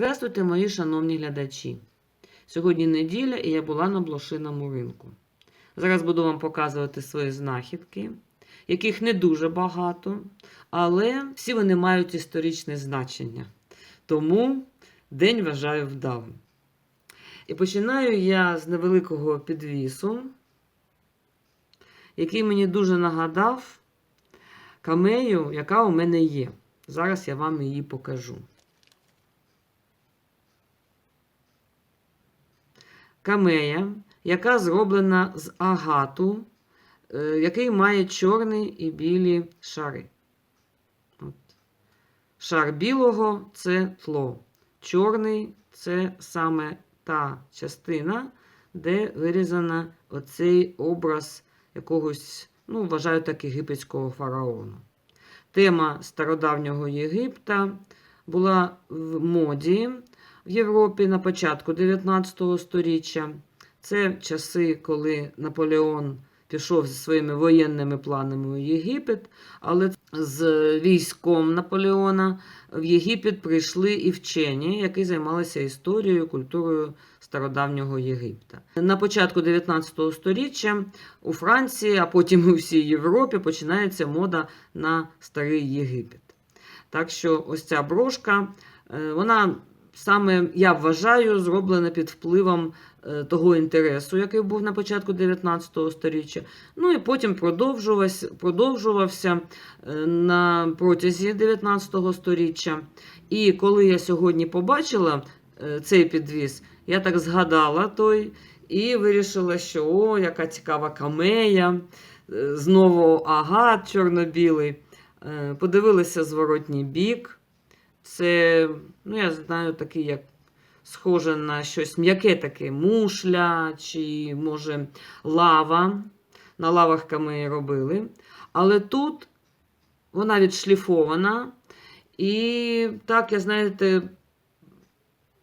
Здравствуйте, мої шановні глядачі. Сьогодні неділя і я була на блошиному ринку. Зараз буду вам показувати свої знахідки, яких не дуже багато, але всі вони мають історичне значення. Тому день вважаю вдалим. І починаю я з невеликого підвісу, який мені дуже нагадав камею, яка у мене є. Зараз я вам її покажу. Камея, яка зроблена з агату, е, який має чорні і білі шари. От. Шар білого це тло. Чорний це саме та частина, де вирізана оцей образ якогось, ну, вважаю так, єгипетського фараону. Тема стародавнього Єгипта була в моді в Європі на початку 19 століття. Це часи, коли Наполеон пішов зі своїми воєнними планами у Єгипет, але з військом Наполеона в Єгипет прийшли і вчені, які займалися історією, культурою стародавнього Єгипта. На початку 19 століття у Франції, а потім у всій Європі починається мода на старий Єгипет. Так що ось ця брошка, е, вона саме, я вважаю, зроблена під впливом е, того інтересу, який був на початку 19 століття. Ну і потім продовжувався, продовжувався е, на протязі 19 століття. І коли я сьогодні побачила е, цей підвіз, я так згадала той і вирішила, що о, яка цікава камея, знову агат чорно-білий. Подивилися зворотній бік. Це, ну, я знаю, такий, як схоже на щось м'яке таке, мушля чи, може, лава. На лавах камеї робили. Але тут вона відшліфована. І так, я знаєте,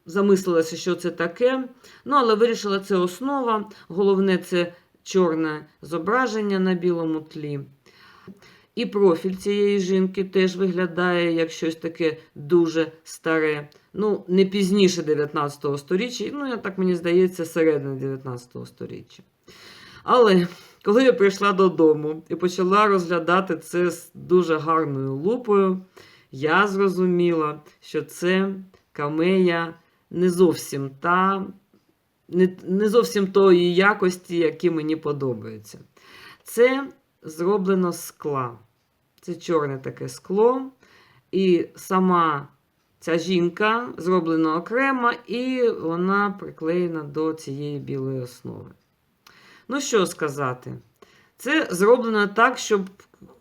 замислилася, що це таке. Ну, але вирішила, це основа. Головне, це чорне зображення на білому тлі. І профіль цієї жінки теж виглядає як щось таке дуже старе. Ну, не пізніше 19 століття, ну, так мені здається, середини 19 століття. Але коли я прийшла додому і почала розглядати це з дуже гарною лупою, я зрозуміла, що це камея не зовсім та, не, не зовсім тої якості, які мені подобаються. Це зроблено скла. Це чорне таке скло. І сама ця жінка зроблена окремо, і вона приклеєна до цієї білої основи. Ну, що сказати? Це зроблено так, щоб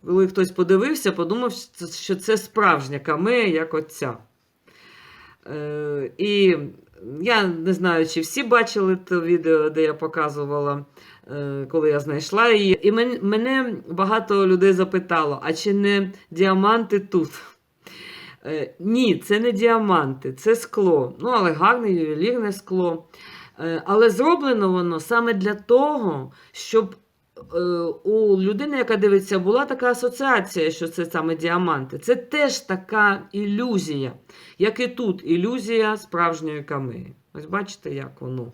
коли хтось подивився, подумав, що це справжня камея, як оця. Е, і я не знаю, чи всі бачили те відео, де я показувала, е, коли я знайшла її. І мене багато людей запитало: а чи не діаманти тут? Е, Ні, це не діаманти, це скло. Ну, але гарне ювелірне скло. Е, Але зроблено воно саме для того, щоб у людини, яка дивиться, була така асоціація, що це саме діаманти. Це теж така ілюзія, як і тут ілюзія справжньої камеї. Ось бачите, як воно.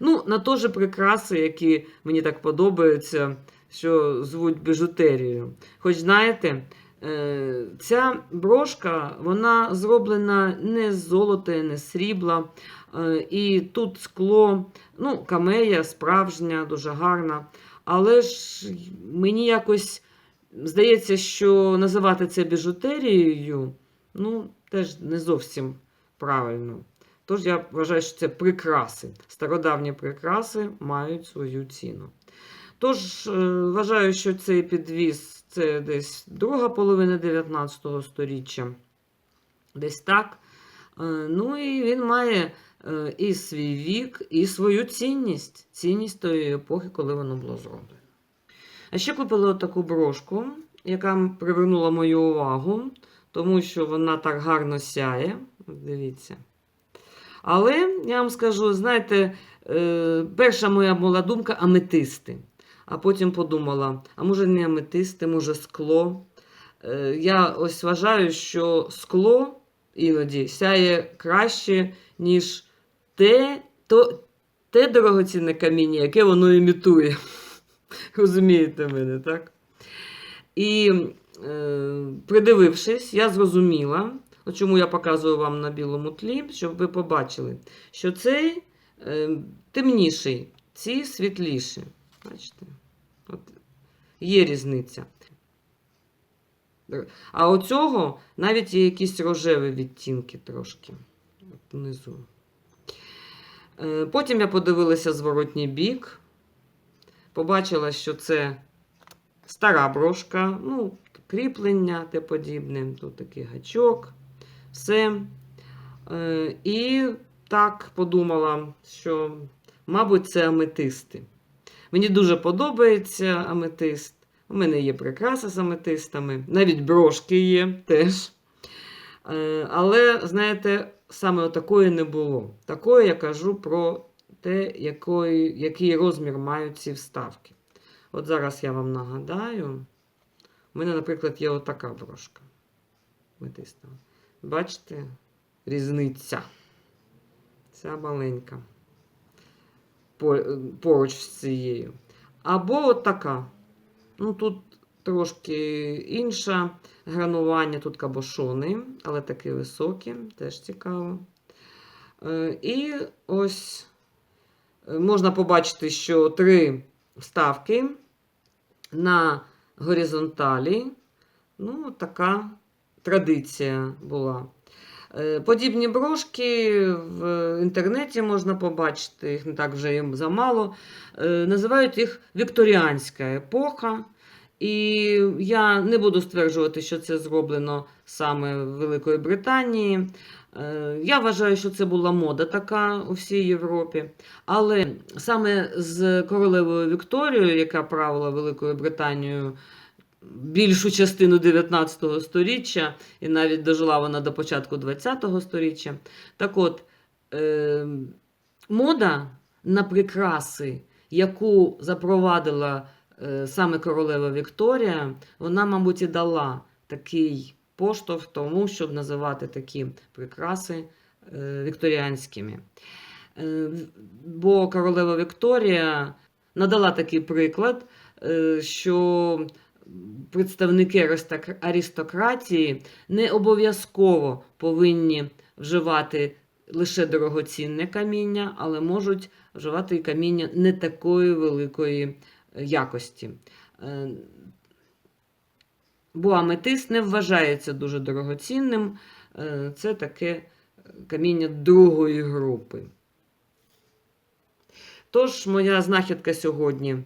Ну, на то же прикраси, які мені так подобаються, що звуть біжутерією. Хоч знаєте, е, ця брошка вона зроблена не з золота, не з срібла. Е, І тут скло, ну, камея справжня, дуже гарна. Але ж мені якось здається, що називати це біжутерією, ну, теж не зовсім правильно. Тож я вважаю, що це прикраси. Стародавні прикраси мають свою ціну. Тож, е, вважаю, що цей підвіз це десь друга половина 19 століття. Десь так. Е, Ну і він має і свій вік, і свою цінність. Цінність тої епохи, коли воно було зроблено. А ще купила таку брошку, яка привернула мою увагу, тому що вона так гарно сяє. Дивіться. Але я вам скажу, знаєте, е, перша моя була думка аметисти. А потім подумала: а може не аметисти, може скло. Е, Я ось вважаю, що скло іноді сяє краще, ніж те, то, те дорогоцінне каміння, яке воно імітує. Розумієте мене, так? І е, придивившись, я зрозуміла, чому я показую вам на білому тлі, щоб ви побачили, що цей е, темніший, ці світліші. Бачите? От є різниця. А у цього навіть є якісь рожеві відтінки трошки от внизу. Е, Потім я подивилася зворотній бік. Побачила, що це стара брошка, ну, кріплення те подібне, тут такий гачок, все. Е, І так подумала, що, мабуть, це аметисти. Мені дуже подобається аметист. У мене є прикраси з аметистами, навіть брошки є теж. Е, Але, знаєте, саме такої не було. Такої я кажу про те, якої, який розмір мають ці вставки. От зараз я вам нагадаю. У мене, наприклад, є отака брошка. Аметиста. Бачите? Різниця. Ця маленька. Поруч з цією. Або от така. Ну, тут трошки інше гранування, тут кабошони, але такі високі, теж цікаво. Е, І ось е, можна побачити, що три вставки на горизонталі. Ну, така традиція була. Е, Подібні брошки в інтернеті можна побачити, їх не так вже їм замало. Називають їх Вікторіанська епоха. І я не буду стверджувати, що це зроблено саме в Великої Британії. Е, Я вважаю, що це була мода така у всій Європі. Але саме з королевою Вікторією, яка правила Великою Британією більшу частину 19 століття, і навіть дожила вона до початку 20 століття. Так от, е, мода на прикраси, яку запровадила саме королева Вікторія, вона, мабуть, і дала такий поштовх тому, щоб називати такі прикраси е, вікторіанськими. Е, Бо королева Вікторія надала такий приклад, е, що представники аристократії не обов'язково повинні вживати лише дорогоцінне каміння, але можуть вживати і каміння не такої великої е, якості. Е, Бо аметист не вважається дуже дорогоцінним. Е, Це таке е, каміння другої групи. Тож, моя знахідка сьогодні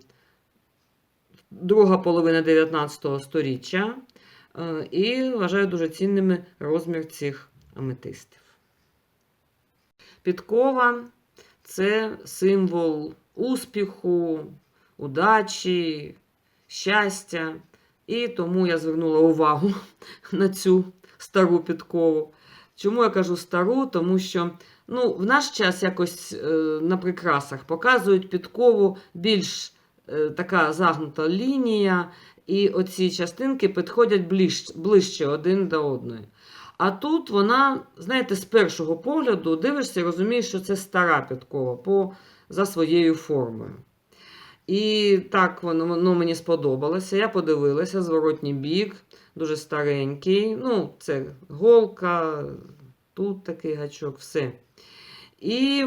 друга половина 19 століття. І вважаю дуже цінними розмір цих аметистів. Підкова це символ успіху, удачі, щастя. І тому я звернула увагу на цю стару підкову. Чому я кажу стару? Тому що ну, в наш час якось е, на прикрасах показують підкову більш е, така загнута лінія, і оці частинки підходять ближче, ближче один до одної. А тут вона, знаєте, з першого погляду дивишся і розумієш, що це стара підкова по, за своєю формою. І так воно, воно мені сподобалося. Я подивилася, зворотній бік, дуже старенький. Ну, це голка, тут такий гачок, все. І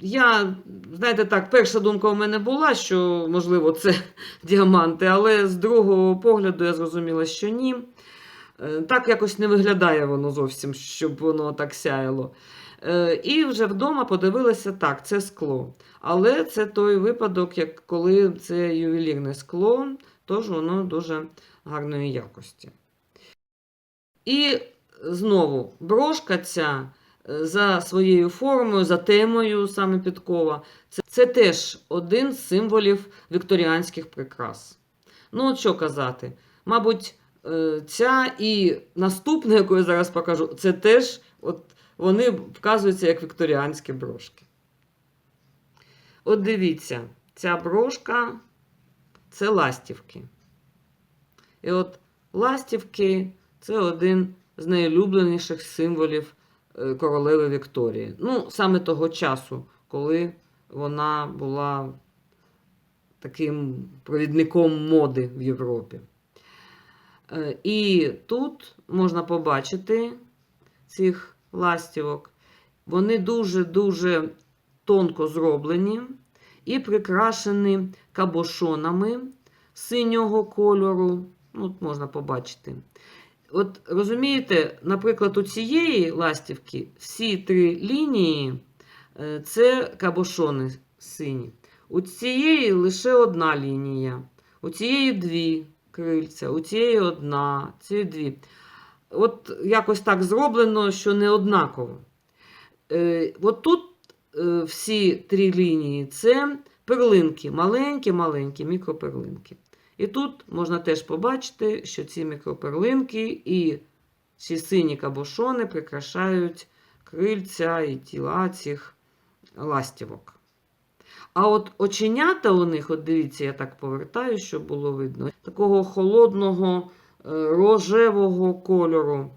я, знаєте, так, перша думка у мене була, що, можливо, це діаманти, але з другого погляду я зрозуміла, що ні. Е, Так якось не виглядає воно зовсім, щоб воно так сяяло. Е, І вже вдома подивилася, так, це скло. Але це той випадок, як коли це ювелірне скло, тож воно дуже гарної якості. І знову брошка ця е, за своєю формою, за темою саме підкова, це, це теж один з символів вікторіанських прикрас. Ну, от що казати, мабуть, е, ця і наступна, яку я зараз покажу, це теж от вони вказуються як вікторіанські брошки. От дивіться, ця брошка це ластівки. І от ластівки це один з найулюбленіших символів е, королеви Вікторії. Ну, саме того часу, коли вона була таким провідником моди в Європі. Е, І тут можна побачити цих ластівок. Вони дуже-дуже тонко зроблені і прикрашені кабошонами синього кольору. Ну, От можна побачити. От розумієте, наприклад, у цієї ластівки всі три лінії е, це кабошони сині. У цієї лише одна лінія. У цієї дві крильця, у цієї одна, цієї дві. От якось так зроблено, що не однаково. Е, от тут е, всі три лінії це перлинки, маленькі-маленькі мікроперлинки. І тут можна теж побачити, що ці мікроперлинки і ці сині кабошони прикрашають крильця і тіла цих ластівок. А от оченята у них, от дивіться, я так повертаю, щоб було видно, такого холодного рожевого кольору.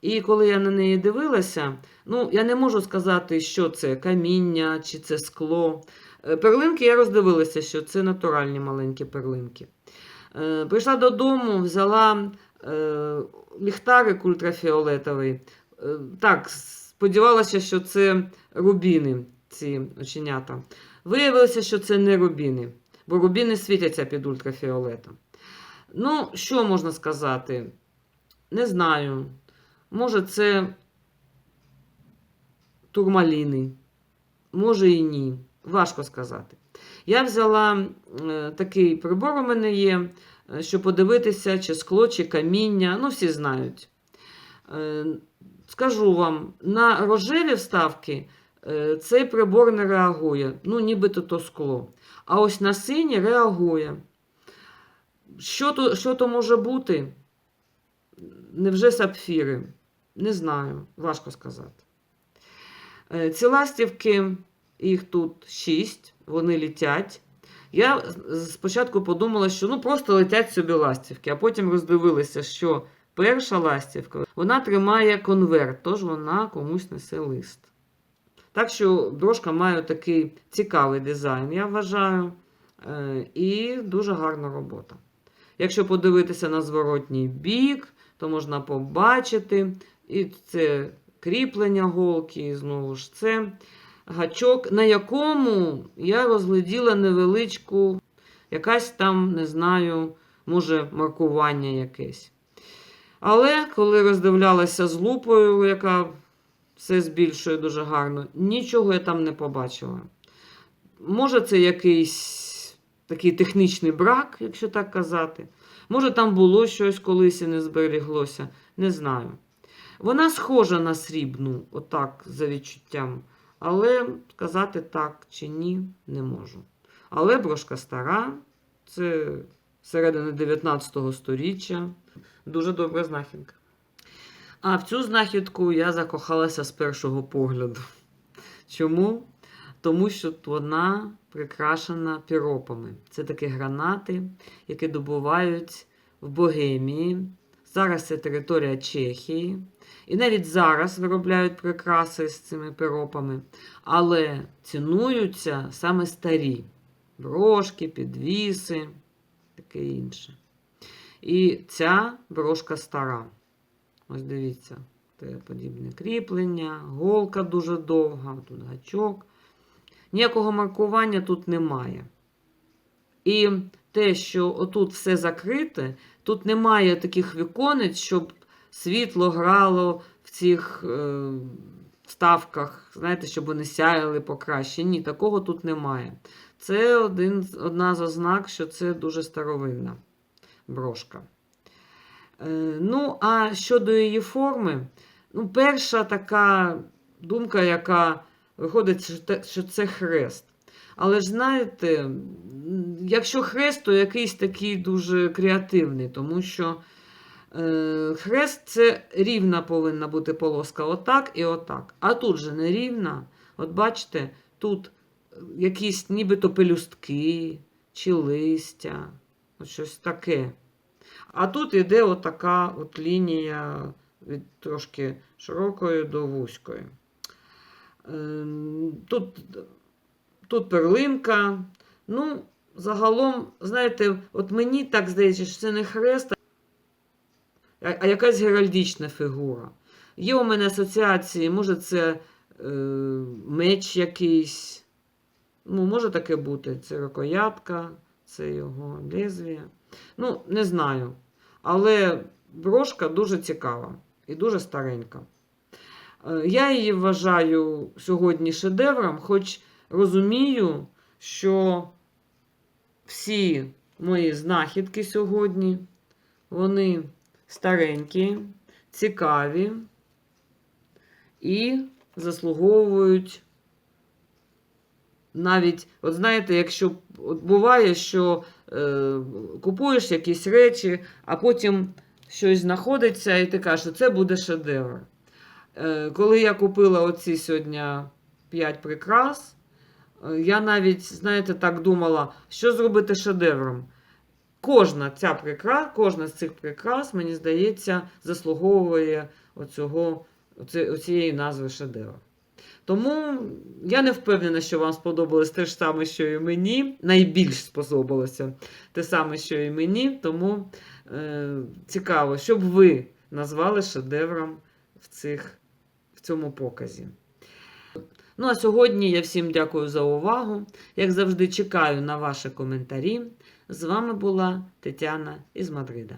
І коли я на неї дивилася, ну, я не можу сказати, що це каміння чи це скло. Е, Перлинки я роздивилася, що це натуральні маленькі перлинки. Е, Прийшла додому, взяла е, ліхтарик ультрафіолетовий. Е, Так, сподівалася, що це рубіни, ці оченята. Виявилося, що це не рубіни, бо рубіни світяться під ультрафіолетом. Ну, що можна сказати? Не знаю. Може, це турмаліни, може і ні. Важко сказати. Я взяла е, такий прибор у мене є, е, щоб подивитися, чи скло, чи каміння. Ну, всі знають. Е, скажу вам, на рожеві вставки цей прибор не реагує. Ну, нібито то скло. А ось на сині реагує. Що то, що то може бути? Невже сапфіри? Не знаю, важко сказати. Е, Ці ластівки, їх тут шість, вони літять. Я спочатку подумала, що ну просто летять собі ластівки, а потім роздивилася, що перша ластівка вона тримає конверт, тож вона комусь несе лист. Так що брошка має такий цікавий дизайн, я вважаю, е, і дуже гарна робота. Якщо подивитися на зворотній бік, то можна побачити і це кріплення голки, і знову ж це гачок, на якому я розгляділа невеличку, якась там, не знаю, може, маркування якесь. Але коли роздивлялася з лупою, яка все збільшує дуже гарно, нічого я там не побачила. Може, це якийсь такий технічний брак, якщо так казати. Може, там було щось колись і не зберіглося, не знаю. Вона схожа на срібну, отак, за відчуттям. Але сказати так чи ні, не можу. Але брошка стара, це середини 19 століття. Дуже добра знахідка. А в цю знахідку я закохалася з першого погляду. Чому? Тому що вона прикрашена піропами. Це такі гранати, які добувають в Богемії. Зараз це територія Чехії. І навіть зараз виробляють прикраси з цими піропами, але цінуються саме старі брошки, підвіси, таке інше. І ця брошка стара. Ось дивіться, це подібне кріплення, голка дуже довга, тут гачок. Ніякого маркування тут немає. І те, що отут все закрите, тут немає таких віконець, щоб світло грало в цих е, вставках, знаєте, щоб вони сяяли покраще. Ні, такого тут немає. Це один, одна з ознак, що це дуже старовинна брошка. Е, ну, а щодо її форми, ну, перша така думка, яка виходить, що це хрест. Але ж знаєте, якщо хрест, то якийсь такий дуже креативний, тому що е, хрест це рівна повинна бути полоска, отак і отак. А тут же не рівна. От бачите, тут е, якісь нібито пелюстки чи листя, от щось таке. А тут іде отака от лінія від трошки широкої до вузької. Ем, Тут, тут перлинка. Ну, загалом, знаєте, от мені так здається, що це не хрест, а якась геральдична фігура. Є у мене асоціації, може, це е, меч якийсь. Ну, може таке бути. Це рукоятка, це його лезвія. Ну, не знаю. Але брошка дуже цікава і дуже старенька. Е, Я її вважаю сьогодні шедевром, хоч розумію, що всі мої знахідки сьогодні, вони старенькі, цікаві і заслуговують навіть, от знаєте, якщо от буває, що е, купуєш якісь речі, а потім щось знаходиться, і ти кажеш, що це буде шедевр. Е, коли я купила оці сьогодні 5 прикрас, е, я навіть, знаєте, так думала, що зробити шедевром. Кожна ця прикра, кожна з цих прикрас, мені здається, заслуговує оцього, оцієї назви шедевр. Тому я не впевнена, що вам сподобалось те ж саме, що і мені. Найбільш сподобалося те саме, що і мені. Тому е, цікаво, що б ви назвали шедевром в, цих, цьому показі. Ну а сьогодні я всім дякую за увагу. Як завжди, чекаю на ваші коментарі. З вами була Тетяна із Мадрида.